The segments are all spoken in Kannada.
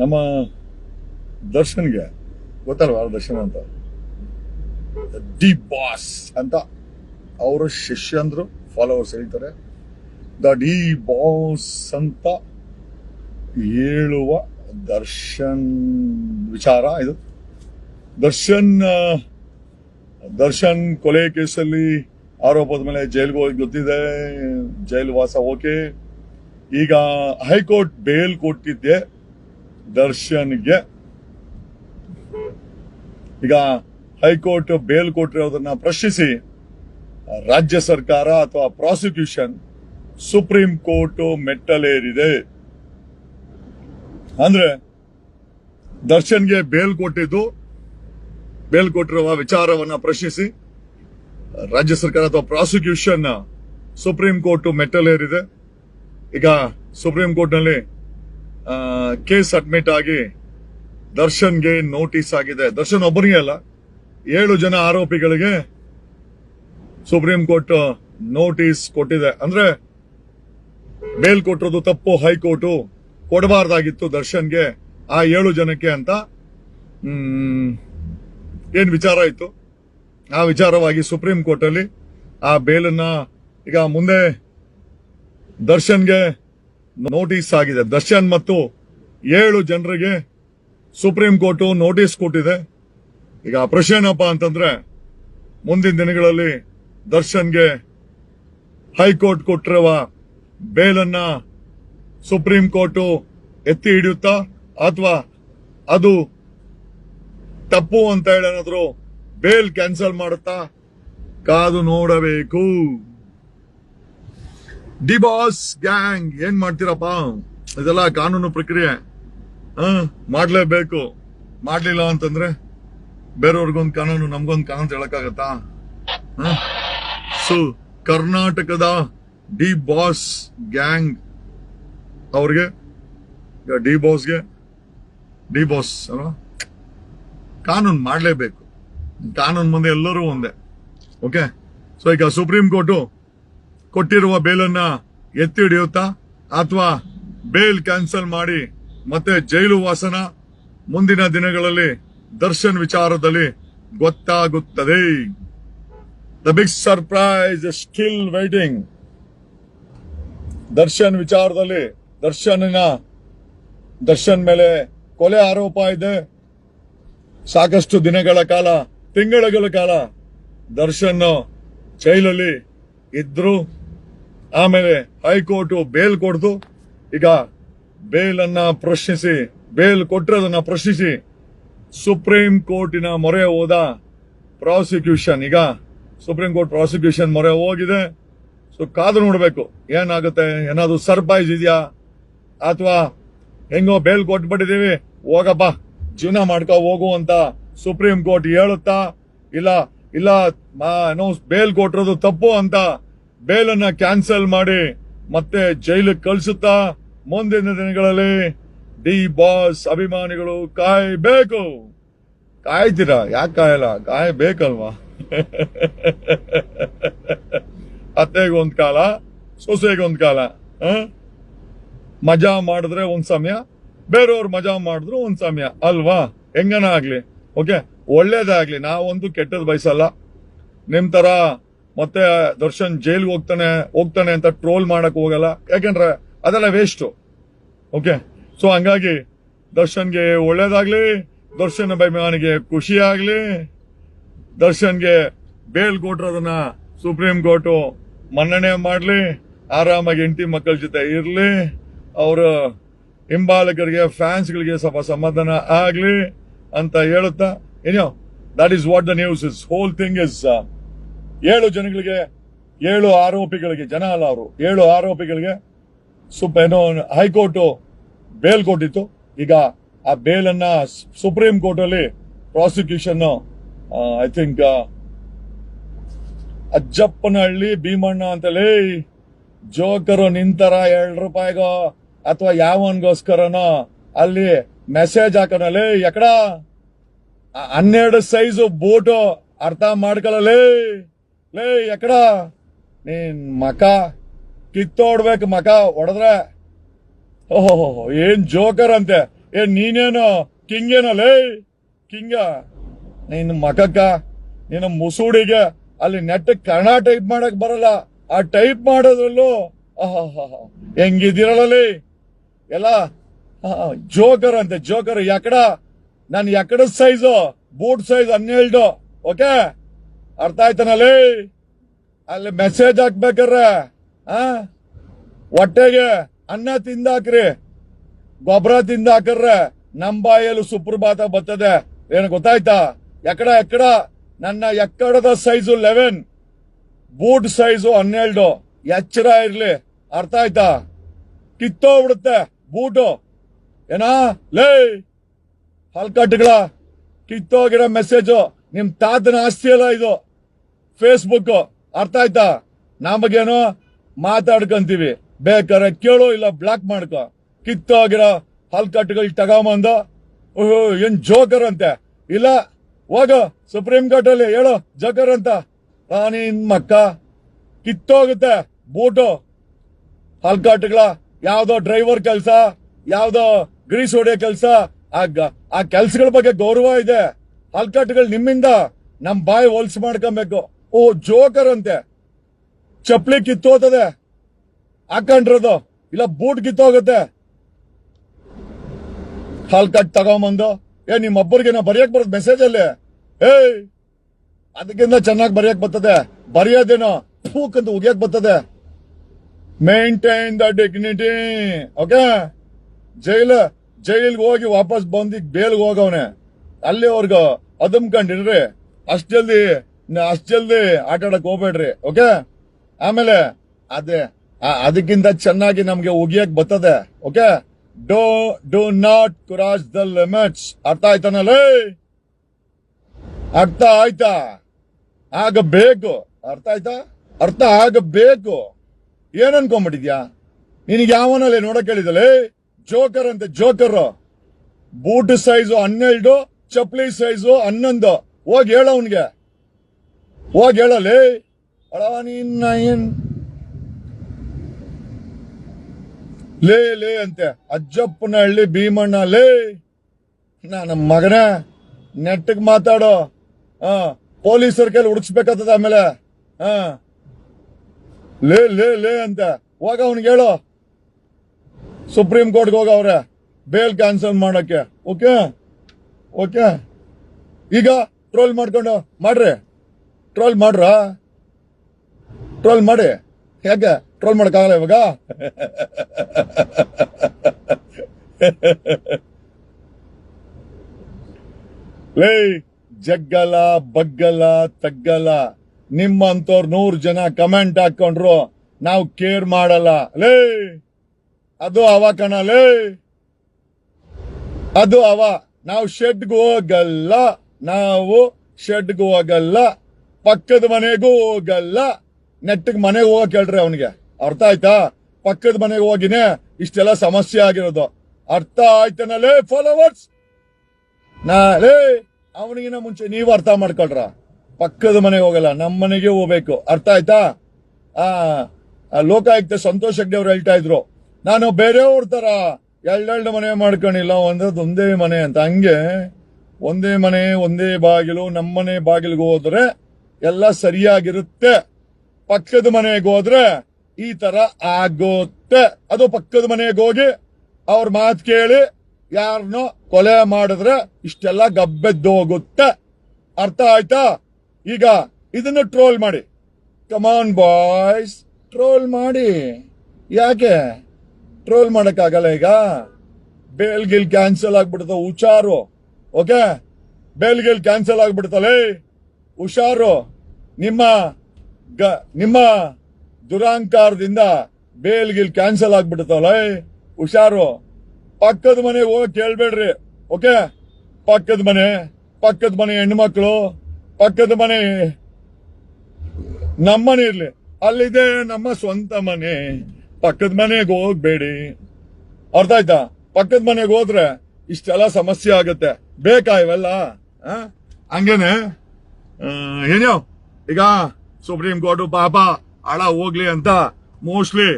ನಮ್ಮ ದರ್ಶನ್ಗೆ ಗೊತ್ತಲ್ವಾ ದರ್ಶನ್ ಅಂತ? ದಿ ಬಾಸ್ ಅಂತ ಅವರ ಶಿಷ್ಯಂದ್ರು ಫಾಲೋವರ್ಸ್ ಹೇಳ್ತಾರೆ. ದ ಡಿ ಬಾಸ್ ಅಂತ ಹೇಳುವ ದರ್ಶನ್ ವಿಚಾರ ಇದು. ದರ್ಶನ್ ದರ್ಶನ್ ಕೊಲೆ ಕೇಸಲ್ಲಿ ಆರೋಪದ ಮೇಲೆ ಜೈಲ್ಗೆ ಹೋಗಿ ಗೊತ್ತಿದೆ ಜೈಲು ವಾಸ ಓಕೆ. ಈಗ ಹೈಕೋರ್ಟ್ ಬೇಲ್ ಕೊಟ್ಟಿದ್ದೆ. ದರ್ಶನ್ಗೆ. ಈಗ ಹೈಕೋರ್ಟ್ ಬೇಲ್ ಕೊಟ್ಟಿರೋದನ್ನ ಪ್ರಶ್ನಿಸಿ, ರಾಜ್ಯ ಸರ್ಕಾರ ಅಥವಾ ಪ್ರಾಸಿಕ್ಯೂಷನ್ ಸುಪ್ರೀಂ ಕೋರ್ಟ್ ಮೆಟ್ಟಲೇರಿದೆ. ಅಂದ್ರೆ ದರ್ಶನ್ಗೆ ಬೇಲ್ ಕೊಟ್ಟಿದ್ದು ಬೇಲ್ ಕೊಟ್ಟಿರುವ ವಿಚಾರವನ್ನ ಪ್ರಶ್ನಿಸಿ, ರಾಜ್ಯ ಸರ್ಕಾರ ಅಥವಾ ಪ್ರಾಸಿಕ್ಯೂಷನ್ ಸುಪ್ರೀಂ ಕೋರ್ಟ್ ಮೆಟ್ಟಲೇರಿದೆ. ಈಗ ಸುಪ್ರೀಂ ಕೋರ್ಟ್ನಲ್ಲಿ ಕೇಸ್ ಅಡ್ಮಿಟ್ ಆಗಿ ದರ್ಶನ್ಗೆ ನೋಟಿಸ್ ಆಗಿದೆ. ದರ್ಶನ್ ಒಬ್ಬರಿಗೆ ಅಲ್ಲ. ಏಳು ಜನ ಆರೋಪಿಗಳಿಗೆ ಸುಪ್ರೀಂ ಕೋರ್ಟ್ ನೋಟಿಸ್ ಕೊಟ್ಟಿದೆ. ಅಂದ್ರೆ ಬೇಲ್ ಕೊಟ್ಟಿರೋದು ತಪ್ಪು, ಹೈಕೋರ್ಟ್ ಕೊಡಬಾರ್ದಾಗಿತ್ತು ದರ್ಶನ್ಗೆ ಆ ಏಳು ಜನಕ್ಕೆ ಅಂತ. ಏನು ವಿಚಾರ ಇತ್ತು? ಆ ವಿಚಾರವಾಗಿ ಸುಪ್ರೀಂ ಕೋರ್ಟ್ ಅಲ್ಲಿ ಆ ಬೇಲನ್ನ ಈಗ ಮುಂದೆ ದರ್ಶನ್ಗೆ ನೋಟಿಸ್ ಆಗಿದೆ. ದರ್ಶನ್ ಮತ್ತು ಏಳು ಜನರಿಗೆ ಸುಪ್ರೀಂ ಕೋರ್ಟ್ ನೋಟಿಸ್ ಕೊಟ್ಟಿದೆ. ಈಗ ಏನಪ್ಪ ಅಂತಂದ್ರೆ, ಮುಂದಿನ ದಿನಗಳಲ್ಲಿ ದರ್ಶನ್ಗೆ ಹೈಕೋರ್ಟ್ ಕೊಟ್ಟಿರುವ ಬೇಲನ್ನ ಸುಪ್ರೀಂ ಕೋರ್ಟ್ ಎತ್ತಿ ಹಿಡಿಯುತ್ತಾ, ಅಥವಾ ಅದು ತಪ್ಪು ಅಂತ ಹೇಳಿ ಏನಾದ್ರು ಬೇಲ್ ಕ್ಯಾನ್ಸಲ್ ಮಾಡುತ್ತಾ? ಕಾದು ನೋಡಬೇಕು. ಡಿ ಬಾಸ್ ಗ್ಯಾಂಗ್ ಏನ್ ಮಾಡ್ತೀರಪ್ಪ? ಇದೆಲ್ಲ ಕಾನೂನು ಪ್ರಕ್ರಿಯೆ. ಮಾಡ್ಲೇಬೇಕು. ಮಾಡ್ಲಿಲ್ಲ ಅಂತಂದ್ರೆ ಬೇರೆಯವ್ರಿಗೊಂದು ಕಾನೂನು, ನಮ್ಗೊಂದು ಕಾನೂನು ಹೇಳಕ್ಕಾಗತ್ತಾ? ಸೊ ಕರ್ನಾಟಕದ ಡಿ ಬಾಸ್ ಗ್ಯಾಂಗ್ ಅವ್ರಿಗೆ ಡಿ ಬಾಸ್ಗೆ ಡಿ ಬಾಸ್ ಅಲ್ವಾ? ಕಾನೂನು ಮಾಡಲೇಬೇಕು. ಕಾನೂನು ಮುಂದೆ ಎಲ್ಲರೂ ಒಂದೇ. ಓಕೆ ಸೊ ಈಗ ಸುಪ್ರೀಂ ಕೋರ್ಟು ಕೊಟ್ಟಿರುವ ಬೇಲನ್ನ ಎತ್ತಿ ಹಿಡಿಯುತ್ತಾ ಅಥವಾ ಬೇಲ್ ಕ್ಯಾನ್ಸಲ್ ಮಾಡಿ ಮತ್ತೆ ಜೈಲು ವಾಸನ ಮುಂದಿನ ದಿನಗಳಲ್ಲಿ ದರ್ಶನ್ ವಿಚಾರದಲ್ಲಿ ಗೊತ್ತಾಗುತ್ತದೆ. The big surprise still waiting Darshan ವಿಚಾರದಲ್ಲಿ ದರ್ಶನನ ದರ್ಶನ್ ಮೇಲೆ ಕೊಲೆ ಆರೋಪ ಇದೆ. ಸಾಕಷ್ಟು ದಿನಗಳ ಕಾಲ, ತಿಂಗಳುಗಳ ಕಾಲ ದರ್ಶನ್ ಜೈಲಲ್ಲಿ ಇದ್ರು. ಆಮೇಲೆ ಹೈಕೋರ್ಟ್ ಬೇಲ್ ಕೊಡ್ತು ಈಗ ಬೇಲ್ ಅನ್ನ ಪ್ರಶ್ನಿಸಿ, ಬೇಲ್ ಕೊಟ್ಟಿರೋದನ್ನ ಪ್ರಶ್ನಿಸಿ ಸುಪ್ರೀಂ ಕೋರ್ಟಿನ ಮೊರೆ ಹೋದ ಪ್ರಾಸಿಕ್ಯೂಷನ್. ಈಗ ಸುಪ್ರೀಂ ಕೋರ್ಟ್ ಪ್ರಾಸಿಕ್ಯೂಷನ್ ಮೊರೆ ಹೋಗಿದೆ. ಸೊ, ಕಾದು ನೋಡಬೇಕು, ಏನಾಗುತ್ತೆ, ಏನಾದ್ರು ಸರ್ಪ್ರೈಸ್ ಇದೆಯಾ? ಅಥವಾ ಹೆಂಗೋ ಬೇಲ್ ಕೊಟ್ಬಿಟ್ಟಿದೀವಿ ಹೋಗಪ್ಪ, ಜೀವನ ಮಾಡ್ಕೊ ಹೋಗು ಅಂತ ಸುಪ್ರೀಂ ಕೋರ್ಟ್ ಹೇಳುತ್ತಾ, ಇಲ್ಲ ಇಲ್ಲ ಬೇಲ್ ಕೊಟ್ಟಿರೋದು ತಪ್ಪು ಅಂತ ಬೇಲನ್ನ ಕ್ಯಾನ್ಸಲ್ ಮಾಡಿ ಮತ್ತೆ ಜೈಲಿಗೆ ಕಳಿಸುತ್ತಾ? ಮುಂದಿನ ದಿನಗಳಲ್ಲಿ ಡಿ ಬಾಸ್ ಅಭಿಮಾನಿಗಳು ಕಾಯ್ಬೇಕು. ಕಾಯ್ತೀರಾ? ಯಾಕೆ ಕಾಯಲ್ಲ? ಕಾಯ್ಬೇಕಲ್ವಾ? ಅತ್ತೆಗೊಂದ್ ಕಾಲ ಸೊಸೆಗೊಂದ್ ಕಾಲ? ಮಜಾ ಮಾಡಿದ್ರೆ ಒಂದ್ ಸಮಯ, ಬೇರೆಯವ್ರು ಮಜಾ ಮಾಡಿದ್ರು ಒಂದ್ ಸಮಯ, ಅಲ್ವಾ? ಹೆಂಗನ ಆಗ್ಲಿ? ಓಕೆ? ಒಳ್ಳೇದಾಗ್ಲಿ. ನಾವೊಂದು ಕೆಟ್ಟದ್ ಬಯಸಲ್ಲ. ನಿಮ್ ತರ ಮತ್ತೆ ದರ್ಶನ್ ಜೈಲ್ಗೆ ಹೋಗ್ತಾನೆ ಹೋಗ್ತಾನೆ ಅಂತ ಟ್ರೋಲ್ ಮಾಡಕ್ ಹೋಗಲ್ಲ. ಯಾಕಂದ್ರೆ ಅದೆಲ್ಲ ವೇಸ್ಟ್ ಓಕೆ ಸೊ ಹಂಗಾಗಿ ದರ್ಶನ್ಗೆ ಒಳ್ಳೇದಾಗ್ಲಿ, ದರ್ಶನ್ ಅಭಿಮಾನಿಗೆ ಖುಷಿ ಆಗ್ಲಿ ದರ್ಶನ್ಗೆ ಬೇಲ್ ಕೊಟ್ಟಿರೋದನ್ನ ಸುಪ್ರೀಂ ಕೋರ್ಟ್ ಮನ್ನಣೆ ಮಾಡ್ಲಿ, ಆರಾಮಾಗಿ ಹೆಂಡತಿ ಮಕ್ಕಳ ಜೊತೆ ಇರ್ಲಿ, ಅವರ ಹಿಂಬಾಲಕರಿಗೆ ಫ್ಯಾನ್ಸ್ಗಳಿಗೆ ಸ್ವಲ್ಪ ಸಮಾಧಾನ ಆಗ್ಲಿ ಅಂತ ಹೇಳುತ್ತಾ ಏನೋ that is what the news is whole thing is ಏಳು ಜನಗಳಿಗೆ, ಏಳು ಆರೋಪಿಗಳಿಗೆ, ಜನ ಅಲ್ಲ ಅವರು, ಏಳು ಆರೋಪಿಗಳಿಗೆ ಸುಪ್, ಏನೋ, ಹೈಕೋರ್ಟ್ ಬೇಲ್ ಕೊಟ್ಟಿತ್ತು. ಈಗ ಆ ಬೇಲನ್ನ ಸುಪ್ರೀಂ ಕೋರ್ಟ್ ಅಲ್ಲಿ prosecution I think Ajjappanahalli, Bheemanna ಅಂತಲೇ ಜೋಕರು ನಿಂತರ ಎರಡು ರೂಪಾಯಿಗೋ ಅಥವಾ ಯಾವನ್ಗೋಸ್ಕರನೋ ಅಲ್ಲಿ ಮೆಸೇಜ್ ಹಾಕೋನಲ್ಲೇ, ಎಕಡ? ಹನ್ನೆರಡು ಸೈಜು ಬೂಟು ಅರ್ಥ ಮಾಡ್ಕೊಳ್ಳಲೇ? ಲೇ, ಎಕಡ? ನೀನ್ ಮಕ? ಕಿತ್ತೋಡ್ಬೇಕು ಮಕ ಹೊಡೆದ್ರೆ ಓಹೋ ಏನ್ ಜೋಕರ್ ಅಂತೆ? ಏ, ನೀನೇನು? ಕಿಂಗೇನೋ, ಲೇ? ಕಿಂಗ, ನಿನ್ ಮಕಕ್ಕ? ನಿನ್ನ ಮುಸುಡಿಗೆ? ಅಲ್ಲಿ ನೆಟ್ ಕನ್ನಡ ಟೈಪ್ ಮಾಡಕ್ ಬರಲ್ಲ. ಆ ಟೈಪ್ ಮಾಡೋದ್ರಲ್ಲೂ ಆಹಾಹಾಹಾ. ಹೆಂಗಿದಿರಲ್ಲ ಎಲ್ಲ ಜೋಕರ್ ಅಂತೆ, ಜೋಕರ್. ಎಕಡ? ನಾನು ಎಕಡ ಸೈಜು ಬೂಟ್ ಸೈಜ್ ಹನ್ನೆರಡು ಓಕೆ? ಅರ್ಥ ಆಯ್ತಾನಲ್ಲಿ ಅಲ್ಲಿ ಮೆಸೇಜ್ ಹಾಕ್ಬೇಕಾರ ಆ? ಹೊಟ್ಟೆಗೆ ಅನ್ನ ತಿಂದಾಕ್ರಿ. ಗೊಬ್ಬರ ತಿಂದಾಕರ್ರೆ ನಮ್ ಬಾಯಲ್ಲಿ ಸುಪ್ರಭಾತ ಬರ್ತದೆ. ಏನು ಗೊತ್ತಾಯ್ತಾ? ಎಕಡ ಎಕ್ಕಡ ನನ್ನ ಎಕ್ಕಡದ ಸೈಜು ಲೆವೆನ್ ಬೂಟ್ ಸೈಜು ಹನ್ನೆರಡು, ಎಚ್ಚರ ಇರ್ಲಿ. ಅರ್ಥ ಆಯ್ತಾ? ಕಿತ್ತೋಗ್ಬಿಡುತ್ತೆ ಬೂಟು ಏನಾ? ಲೇ! ಹಲ್ಕಟ್ಟುಗಳ ಕಿತ್ತೋಗಿರೋ ಮೆಸೇಜು ನಿಮ್ ತಾತನ ಆಸ್ತಿ ಅಲ್ಲ ಇದು. ಫೇಸ್ಬುಕ್ ಅರ್ಥ ಆಯ್ತಾ? ನಮಗೇನು ಮಾತಾಡ್ಕಂತೀವಿ. ಬೇಕಾರೆ ಕೇಳು ಇಲ್ಲ ಬ್ಲಾಕ್ ಮಾಡ್ಕೊ. ಕಿತ್ತೋಗಿರೋ ಹಲ್ಕಟ್ಟುಗಳು ತಗೊಂಬಂದು, ಓಹೋ, ಏನ್ ಜೋಕರ್ ಅಂತೆ? ಇಲ್ಲ, ಹೋಗೋ ಸುಪ್ರೀಂ ಕೋರ್ಟ್ ಅಲ್ಲಿ ಹೇಳು ಜೋಕರ್ ಅಂತ. ರಾಣಿ ಮಕ್ಕ, ಕಿತ್ತೋಗುತ್ತೆ ಬೂಟು. ಹಲ್ಕಟ್ಟುಗಳ ಯಾವ್ದೋ ಡ್ರೈವರ್ ಕೆಲಸ, ಯಾವ್ದೋ ಗ್ರೀಸ್ ಹೊಡೆಯೋ ಕೆಲಸ. ಆ ಕೆಲ್ಸಗಳ ಬಗ್ಗೆ ಗೌರವ ಇದೆ. ಹಲ್ಕಟ್ಟುಗಳು ನಿಮ್ಮಿಂದ ನಮ್ ಬಾಯಿ ಹೊಲ್ಸ್ ಮಾಡ್ಕೊಬೇಕು. ಓ ಜೋಕರ್ ಅಂತೆ ಚಪ್ಪಲಿ ಕಿತ್ತೋತದೆ. ಹಾಕೊಂಡ್ರದು ಇಲ್ಲ ಬೂಟ್ ಕಿತ್ತೋಗುತ್ತೆ. ಹಲ್ಕಟ್ ತಗೊಂಬಂದು. ಏ ನಿಮ್ಮ ಒಬ್ಬರಿಗೆ ನಾ ಬರೆಯಕ್ ಬರೋದು ಮೆಸೇಜ್ ಅಲ್ಲಿ. ಏಯ್, ಅದಕ್ಕಿಂತ ಚೆನ್ನಾಗಿ ಬರೆಯಕ್ ಬರ್ತದೆ. ಬರೆಯೋದೇನೋ ಅಂತ ಉಗಿಯಕ್ ಬರ್ತದೆ. ಮೇಂಟೈನ್ ದ ಡಿಗ್ನಿಟಿ ಓಕೆ ಜೈಲ, ಜೈಲಿಗೆ ಹೋಗಿ ವಾಪಸ್ ಬಂದಿ ಬೇಲ್ಗೆ ಹೋಗವನೆ. ಅಲ್ಲಿವರೆಗೂ ಅದಮ್ಕೊಂಡಿರ್ರಿ ಅಷ್ಟ್ ಜಲ್ದಿ ನ- ಅಷ್ಟ್ ಜಲ್ದಿ ಆಟ ಆಡಕ್ ಹೋಗ್ಬೇಡ್ರಿ ಓಕೆ ಆಮೇಲೆ ಅದೇ ಅದಕ್ಕಿಂತ ಚೆನ್ನಾಗಿ ನಮ್ಗೆ ಉಗಿಯಕ್ ಬರ್ತದೆ okay do do not cross the limits ಅರ್ಥ ಆಯ್ತಾನಲ್ಲ ಅರ್ಥ ಆಯ್ತಾ? ಆಗಬೇಕು. ಅರ್ಥ ಆಯ್ತಾ? ಅರ್ಥ ಆಗಬೇಕು. ಏನ್ ಅನ್ಕೊಂಬಿಟ್ಟಿದ್ಯಾ ನಿನಗೆ ಯಾವನಲ್ಲಿ ನೋಡಕ್ ಹೇಳಿದಲೇ ಜೋಕರ್ ಅಂತ ಜೋಕರ್ ಬೂಟ್ ಸೈಜು ಹನ್ನೆರಡು ಚಪ್ಲಿ ಸೈಜು ಹನ್ನೊಂದು. ಹೋಗಿ ಹೇಳ ಅವನ್ಗೆ. ಹೋಗಿ ಹೇಳಲಿ ಅಳವ ನಿನ್ನ ಏನ್? ಲೇ ಲೇ ಅಂತೆ. ಅಜ್ಜಪ್ಪನ ಹಳ್ಳಿ ಭೀಮಣ್ಣ, ಲೇ. ನಾನು ಮಗನ ನೆಟ್ಟಗ್ ಮಾತಾಡೋ ಹಾ ಪೊಲೀಸರ ಕೈಲಿ ಹುಡುಕ್ಸ್ಬೇಕಾಗ್ತದ ಆಮೇಲೆ ಹಾ ಲೇ ಲೇ ಲೇ ಅಂತ. ಹೋಗ ಅವನಿಗೆ ಹೇಳು. ಸುಪ್ರೀಂ ಕೋರ್ಟ್ಗೆ ಹೋಗವ್ರೆ ಬೇಲ್ ಕ್ಯಾನ್ಸಲ್ ಮಾಡೋಕೆ ಓಕೆ? ಓಕೆ? ಈಗ ಟ್ರೋಲ್ ಮಾಡ್ಕೊಂಡು ಮಾಡ್ರಿ. ಟ್ರೋಲ್ ಮಾಡ್ರ? ಟ್ರೋಲ್ ಮಾಡಿ? ಯಾಕೆ? ಟ್ರೋಲ್ ಮಾಡೋಕ್ಕಾಗಲ್ಲ ಇವಾಗ? ಲೇ, ಜಗ್ಗಲ, ಬಗ್ಗಲ, ತಗ್ಗಲ. ನಿಮ್ಮಂತವ್ರು ನೂರ್ ಜನ ಕಮೆಂಟ್ ಹಾಕೊಂಡ್ರು ನಾವು ಕೇರ್ ಮಾಡಲ್ಲ. ಲೇ, ಅದು ಅವ ಕಣ, ಲೇ. ಅದು ಅವ. ನಾವು ಶೆಡ್ಗೆ ಹೋಗಲ್ಲ. ನಾವು ಶೆಡ್ಗೆ ಹೋಗಲ್ಲ. ಪಕ್ಕದ ಮನೆಗೂ ಹೋಗಲ್ಲ. ನೆಟ್ಟಿಗೆ ಮನೆಗೆ ಹೋಗಕ್ ಹೇಳ್ರಿ ಅವನಿಗೆ. ಅರ್ಥ ಆಯ್ತಾ? ಪಕ್ಕದ ಮನೆಗೆ ಹೋಗಿನೇ ಇಷ್ಟೆಲ್ಲ ಸಮಸ್ಯೆ ಆಗಿರೋದು. ಅರ್ಥ ಆಯ್ತನಲ್ಲೇ ಫಾಲೋವರ್ಸ್ ನಾಳೆ ಅವನಿಗಿನ ಮುಂಚೆ ನೀವು ಅರ್ಥ ಮಾಡ್ಕೊಳ್ರ. ಪಕ್ಕದ ಮನೆಗೆ ಹೋಗಲ್ಲ ನಮ್ಮ ಮನೆಗೆ ಹೋಗ್ಬೇಕು. ಅರ್ಥ ಆಯ್ತಾ? ಆ ಆ ಲೋಕಾಯುಕ್ತ ಸಂತೋಷ್ ಹೆಗ್ಡೆ ಅವ್ರು ಹೇಳ್ತಾ ಇದ್ರು, ನಾನು ಬೇರೆಯವ್ರ ತರ ಎರಡೆರಡು ಮನೆ ಮಾಡ್ಕೊಂಡಿಲ್ಲ, ಒಂದ್ರದ್ದು ಒಂದೇ ಮನೆ ಅಂತ. ಹಂಗೆ ಒಂದೇ ಮನೆ, ಒಂದೇ ಬಾಗಿಲು ನಮ್ಮನೆ ಬಾಗಿಲಿಗೆ ಹೋದ್ರೆ ಎಲ್ಲ ಸರಿಯಾಗಿರುತ್ತೆ. ಪಕ್ಕದ ಮನೆಗೆ ಹೋದ್ರೆ ಈ ತರ ಆಗುತ್ತೆ. ಅದು ಪಕ್ಕದ ಮನೆಗೆ ಹೋಗಿ ಅವ್ರ ಮಾತು ಕೇಳಿ ಯಾರನ್ನೋ ಕೊಲೆ ಮಾಡಿದ್ರೆ ಇಷ್ಟೆಲ್ಲ ಗಬ್ಬೆದ್ದೋಗುತ್ತೆ ಅರ್ಥ ಆಯ್ತಾ? ಈಗ ಇದನ್ನ ಟ್ರೋಲ್ ಮಾಡಿ. ಕಮಾನ್ ಬಾಯ್ಸ್ ಟ್ರೋಲ್ ಮಾಡಿ. ಯಾಕೆ? ಟ್ರೋಲ್ ಮಾಡೋಕ್ಕಾಗಲ್ಲ ಈಗ? ಬೇಲ್ ಗಿಲ್ ಕ್ಯಾನ್ಸಲ್ ಆಗ್ಬಿಡ್ತ ಹುಚಾರು ಓಕೆ ಬೇಲ್ ಗಿಲ್ ಕ್ಯಾನ್ಸಲ್ ಆಗ್ಬಿಡ್ತಲೇ? ಹುಷಾರು. ನಿಮ್ಮ ನಿಮ್ಮ ದುರಾಂಕಾರದಿಂದ ಬೇಲ್ ಗಿಲ್ ಕ್ಯಾನ್ಸಲ್ ಆಗ್ಬಿಡ್ತಲ್ಲ ಹುಷಾರು. ಪಕ್ಕದ ಮನೆ ಹೋಗಿ ಕೇಳ್ಬೇಡ್ರಿ ಓಕೆ? ಪಕ್ಕದ ಮನೆ ಪಕ್ಕದ ಮನೆ ಹೆಣ್ಮಕ್ಳು, ಪಕ್ಕದ ಮನೆ ನಮ್ಮನೆ ಇರ್ಲಿ. ಅಲ್ಲಿದೆ ನಮ್ಮ ಸ್ವಂತ ಮನೆ. ಪಕ್ಕದ ಮನೆಗೆ ಹೋಗ್ಬೇಡಿ. ಅರ್ಥ ಆಯ್ತಾ? ಪಕ್ಕದ ಮನೆಗೆ ಹೋದ್ರೆ ಇಷ್ಟೆಲ್ಲ ಸಮಸ್ಯೆ ಆಗುತ್ತೆ. ಬೇಕಾ ಇವೆಲ್ಲ? ಹಂಗೇನೆ? ಏನೋ ಈಗ ಸುಪ್ರೀಂ ಕೋರ್ಟ್ ಪಾಪ ಹಳ ಹೋಗ್ಲಿ ಅಂತ ಮೋಸ್ಟ್ಲಿ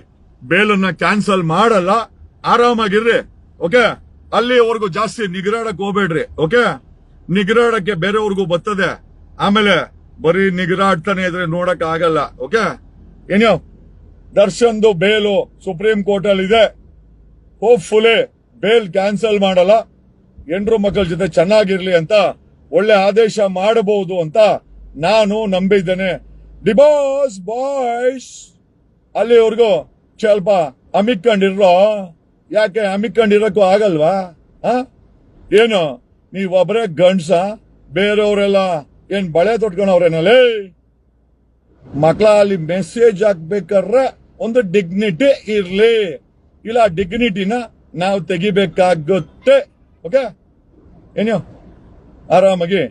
ಬೇಲನ್ನ ಕ್ಯಾನ್ಸಲ್ ಮಾಡಲ್ಲ. ಆರಾಮಾಗಿರ್ರಿ ಓಕೆ ಅಲ್ಲಿವರೆಗೂ ಜಾಸ್ತಿ ನಿಗ್ರಾಡಕ್ ಹೋಗ್ಬೇಡ್ರಿ ಓಕೆ ನಿಗರಾಡಕ್ಕೆ ಬೇರೆಯವ್ರಿಗೂ ಬರ್ತದೆ. ಆಮೇಲೆ ಬರೀ ನಿಗ್ರಾಡ್ತಾನೆ ಇದ್ರೆ ನೋಡಕ್ ಆಗಲ್ಲ ಓಕೆ ಏನೋ ದರ್ಶನ್ದು ಬೇಲು ಸುಪ್ರೀಂ ಕೋರ್ಟ್ ಅಲ್ಲಿ ಇದೆ. ಹೋಪ್ಫುಲಿ ಬೇಲ್ ಕ್ಯಾನ್ಸಲ್ ಮಾಡಲ್ಲ. ಹೆಂಡ್ರು ಮಕ್ಕಳ ಜೊತೆ ಚೆನ್ನಾಗಿರ್ಲಿ ಅಂತ ಒಳ್ಳೆ ಆದೇಶ ಮಾಡಬಹುದು ಅಂತ ನಾನು ನಂಬಿದ್ದೇನೆ. ದಿ ಬಾಯ್ಸ್ ಅಲ್ಲಿವರೆಗೂ ಸ್ವಲ್ಪ ಅಮಿಕೊಂಡಿರೋ ಯಾಕೆ ಅಮಿಕೊಂಡಿರಕ್ಕೂ ಆಗಲ್ವಾ? ಏನು ನೀವೊಬ್ಬರೇ ಗಂಡ್ಸ? ಬೇರೆಯವರೆಲ್ಲ ಏನ್ ಬಳೆ ತೊಟ್ಕೊಂಡವ್ರೇನಲ್ಲಿ ಮಕ್ಕಳ ಅಲ್ಲಿ ಮೆಸೇಜ್ ಹಾಕ್ಬೇಕಾದ್ರೆ ಒಂದು ಡಿಗ್ನಿಟಿ ಇರ್ಲಿ. ಇಲ್ಲ ಡಿಗ್ನಿಟಿನ ನಾವು ತೆಗಿಬೇಕಾಗುತ್ತೆ. ಓಕೆ ಏನೋ ಆರಾಮಾಗಿ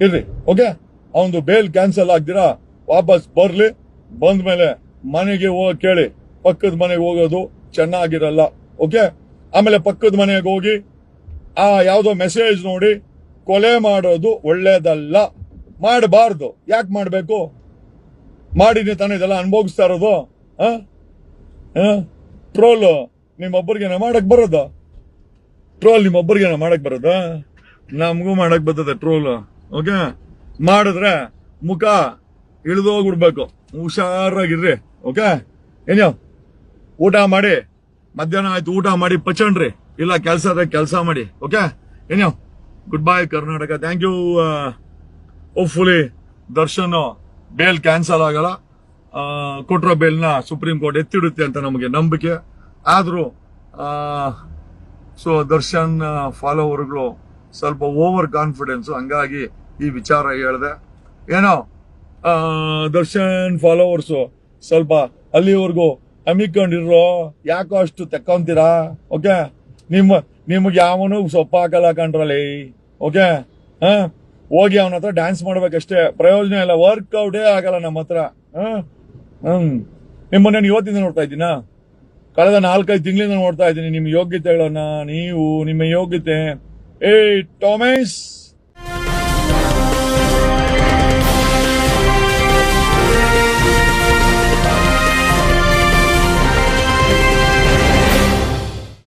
ಇರ್ರಿ ಓಕೆ ಅವನು ಬೇಲ್ ಕ್ಯಾನ್ಸಲ್ ಆಗ್ದಿರಾ, ವಾಪಸ್ ಬರ್ಲಿ, ಬಂದ ಮೇಲೆ ಮನೆಗೆ ಹೋಗಿ ಕೇಳಿ. ಪಕ್ಕದ ಮನೆಗೆ ಹೋಗೋದು ಚೆನ್ನಾಗಿರಲ್ಲ ಓಕೆ ಆಮೇಲೆ ಪಕ್ಕದ ಮನೆಗೆ ಹೋಗಿ ಆ ಯಾವುದೋ ಮೆಸೇಜ್ ನೋಡಿ, ಕೊಲೆ ಮಾಡೋದು ಒಳ್ಳೇದಲ್ಲ, ಮಾಡಬಾರ್ದು. ಯಾಕೆ ಮಾಡಬೇಕು? ಮಾಡಿನಿ ತಾನೇ ಇದೆಲ್ಲ ಅನುಭವಿಸ್ತಾ ಇರೋದು ಟ್ರೋಲ್ ನಿಮ್ಮೊಬ್ಬರಿಗೆ ಮಾಡಕ್ ಬರೋದ? ಟ್ರೋಲ್ ನಿಮ್ಮೊಬ್ಬರಿಗೆ ಮಾಡಕ್ ಬರೋದ? ನಮಗೂ ಮಾಡಕ್ ಬರ್ತದೆ ಟ್ರೋಲ್ ಓಕೆ ಮಾಡಿದ್ರೆ ಮುಖ ಇಳಿದೋಗ್ಬಿಡ್ಬೇಕು. ಹುಷಾರಾಗಿರ್ರಿ. ಓಕೆ ಏನೋ ಊಟ ಮಾಡಿ, ಮಧ್ಯಾಹ್ನ ಆಯ್ತು, ಊಟ ಮಾಡಿ, ಪಚಣ್ರಿ. ಇಲ್ಲ, ಕೆಲಸ ಅದ ಕೆಲಸ ಮಾಡಿ. ಓಕೆ ಏನೋ good bye Karnataka thank you hopefully Darshan bail cancel ಆಗಲ್ಲ. ಕೊಟ್ಟಿರೋ ಬೇಲ್ನ ಸುಪ್ರೀಂ ಕೋರ್ಟ್ ಎತ್ತಿಡುತ್ತೆ ಅಂತ ನಮಗೆ ನಂಬಿಕೆ. ಆದರೂ ಸೊ ದರ್ಶನ್ ಫಾಲೋವರ್ಗಳು ಸ್ವಲ್ಪ ಓವರ್ ಕಾನ್ಫಿಡೆನ್ಸ್ ಹಂಗಾಗಿ ಈ ವಿಚಾರ ಹೇಳಿದೆ. ಏನೋ ದರ್ಶನ್ ಫಾಲೋವರ್ಸು ಸ್ವಲ್ಪ ಅಲ್ಲಿವರೆಗೂ ಹಮ್ಮಿಕೊಂಡಿರೋ ಯಾಕೋ ಅಷ್ಟು ತೆಕ್ಕೊಂತೀರಾ? ಓಕೆ ನಿಮ್ಮ, ನಿಮಗೆ ಯಾವನು ಸೊಪ್ಪ ಹಾಕಲ್ಲ ಕಂಡ್ರಲ್ಲಿ ಓಕೆ ಹಾ? ಹೋಗಿ ಅವನ ಹತ್ರ ಡ್ಯಾನ್ಸ್ ಮಾಡ್ಬೇಕಷ್ಟೇ. ಪ್ರಯೋಜನ ಇಲ್ಲ. ವರ್ಕೌಟೇ ಆಗಲ್ಲ ನಮ್ಮ ಹತ್ರ. ಹ್ಮ್. ನಿಮ್ಮನ್ನ ನಾನು ಇವತ್ತಿಂದ ನೋಡ್ತಾ ಇದ್ದೀನಾ? ಕಳೆದ ನಾಲ್ಕೈದು ತಿಂಗಳಿಂದ ನೋಡ್ತಾ ಇದ್ದೀನಿ. ನಿಮ್ಮ ಯೋಗ್ಯತೆಗಳನ್ನ ನೀವು, ನಿಮ್ಮ ಯೋಗ್ಯತೆ. ಏ ಟಾಮೇಸ್